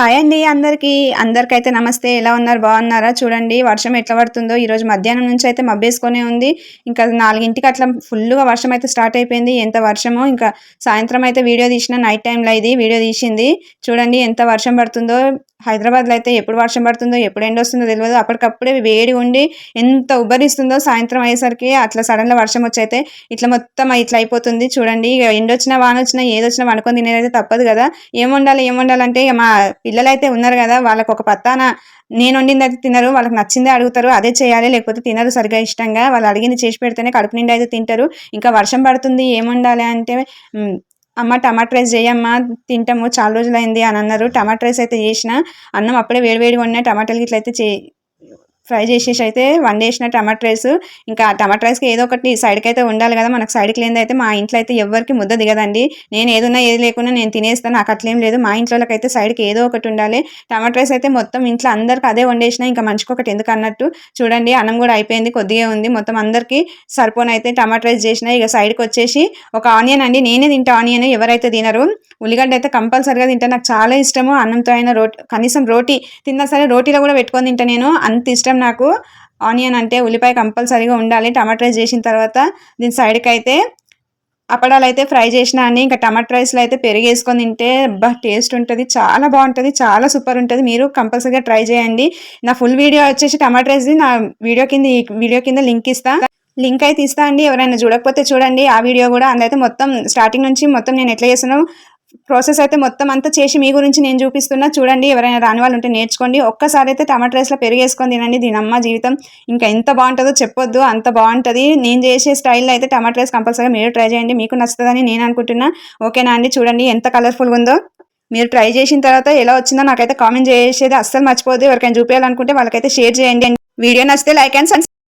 Hi అండి అందరికీ. అందరికైతే నమస్తే. ఎలా ఉన్నారు? బాగున్నారా? చూడండి వర్షం ఎట్లా పడుతుందో. ఈరోజు మధ్యాహ్నం నుంచి అయితే మబ్బేసుకొనే ఉంది. ఇంకా నాలుగింటికి అట్లా ఫుల్గా వర్షం అయితే స్టార్ట్ అయిపోయింది. ఎంత వర్షమో. ఇంకా సాయంత్రం అయితే వీడియో తీసిన నైట్ టైంలో ఇది వీడియో తీసింది. చూడండి ఎంత వర్షం పడుతుందో. హైదరాబాద్లో అయితే ఎప్పుడు వర్షం పడుతుందో ఎప్పుడు ఎండ వస్తుందో తెలియదు అప్పటికప్పుడే వేడి ఉండి ఎంత ఉబ్బరిస్తుందో సాయంత్రం అయ్యేసరికి అట్లా సడన్గా వర్షం వచ్చి అయితే ఇట్లా మొత్తం ఇట్లా అయిపోతుంది. చూడండి ఇక ఎండ వచ్చినా వాన వచ్చినా ఏదొచ్చినా వండుకొని తినేదైతే తప్పదు కదా. ఏం వండాలి ఏం వండాలంటే మా పిల్లలు అయితే ఉన్నారు కదా వాళ్ళకు ఒక పత్తాన నేను వండింది అయితే తినరు. వాళ్ళకి నచ్చిందే అడుగుతారు అదే చేయాలి. లేకపోతే తినరు సరిగా ఇష్టంగా. వాళ్ళు అడిగింది చేసి పెడితేనే కడుపు నిండా అయితే తింటారు. ఇంకా వర్షం పడుతుంది ఏం వండాలి అంటే అమ్మ టమాటా రైస్ చేయమ్మా తింటాము చాలా రోజులైంది అని అన్నారు. టమాటా రైస్ అయితే చేసిన అన్నం అప్పుడే వేడివేడిగా ఉన్నాయి టమాటాలు ఇట్లయితే చే ఫ్రై చేసేసి అయితే వండేసిన టమాటా రైస్. ఇంకా టమాట టమాటా రైస్కి ఏదో ఒకటి సైడ్కి అయితే ఉండాలి కదా మనకు సైడ్కి లేనిది అయితే మా ఇంట్లో అయితే ఎవరికి ముద్ద దిగదండి. నేను ఏదున్నా ఏది లేకుండా నేను తినేస్తాను నాకు అట్లేం లేదు. మా ఇంట్లోకి అయితే సైడ్కి ఏదో ఒకటి ఉండాలి. టమాటా రైస్ అయితే మొత్తం ఇంట్లో అందరికి అదే వండేసిన ఇంకా మనిషికి ఒకటి ఎందుకు అన్నట్టు. చూడండి అన్నం కూడా అయిపోయింది కొద్దిగా ఉంది. మొత్తం అందరికీ సరిపోనైతే అయితే టమాటా రైస్ చేసిన ఇక సైడ్కి వచ్చేసి ఒక ఆనియన్ అండి. నేనే తింటా ఆనియన్ ఎవరైతే తినరు. ఉల్లిగడ్డ అయితే కంపల్సరిగా తింటా. నాకు చాలా ఇష్టము అన్నంతో అయినా రోటీ కనీసం రోటీ తిన్నా సరే రోటీలో కూడా పెట్టుకొని తింటా నేను. అంత ఇష్టం నాకు ఆనియన్ అంటే ఉల్లిపాయ కంపల్సరీగా ఉండాలి. టమాటా రైస్ చేసిన తర్వాత దీని సైడ్కి అయితే అప్పడాలు అయితే ఫ్రై చేసిన అండి. ఇంకా టమాటా రైస్లో అయితే పెరిగేసుకొని తింటే బా టేస్ట్ ఉంటుంది. చాలా బాగుంటుంది. చాలా సూపర్ ఉంటుంది. మీరు కంపల్సరీగా ట్రై చేయండి. నా ఫుల్ వీడియో వచ్చేసి టమాటా రైస్ది నా వీడియో కింద వీడియో కింద లింక్ ఇస్తాను లింక్ అయితే ఇస్తా అండి. ఎవరైనా చూడకపోతే చూడండి. ఆ వీడియో కూడా అందులో మొత్తం స్టార్టింగ్ నుంచి మొత్తం నేను ఎట్లా చేస్తున్నాను ప్రాసెస్ అయితే మొత్తం అంతా చేసి మీ గురించి నేను చూపిస్తున్నా. చూడండి ఎవరైనా రాని వాళ్ళు ఉంటే నేర్చుకోండి. ఒక్కసారి అయితే టమాటా రైస్లో పెరిగేసుకొని తినండి. దీని అమ్మ జీవితం ఇంకా ఎంత బాగుంటుందో చెప్పొద్దు. అంత బాగుంటుంది. నేను చేసే స్టైల్లో అయితే టమాటా రైస్ కంపల్సరీగా మీరు ట్రై చేయండి. మీకు నచ్చుతుందని నేను అనుకుంటున్నా. ఓకేనా అండి? చూడండి ఎంత కలర్ఫుల్గా ఉందో. మీరు ట్రై చేసిన తర్వాత ఎలా వచ్చిందో నాకైతే కామెంట్ చేసేది అస్సలు మర్చిపోద్దు ఎవరికైనా చూపించాలనుకుంటే వాళ్ళకైతే షేర్ చేయండి వీడియో నచ్చితే లైక్ అండ్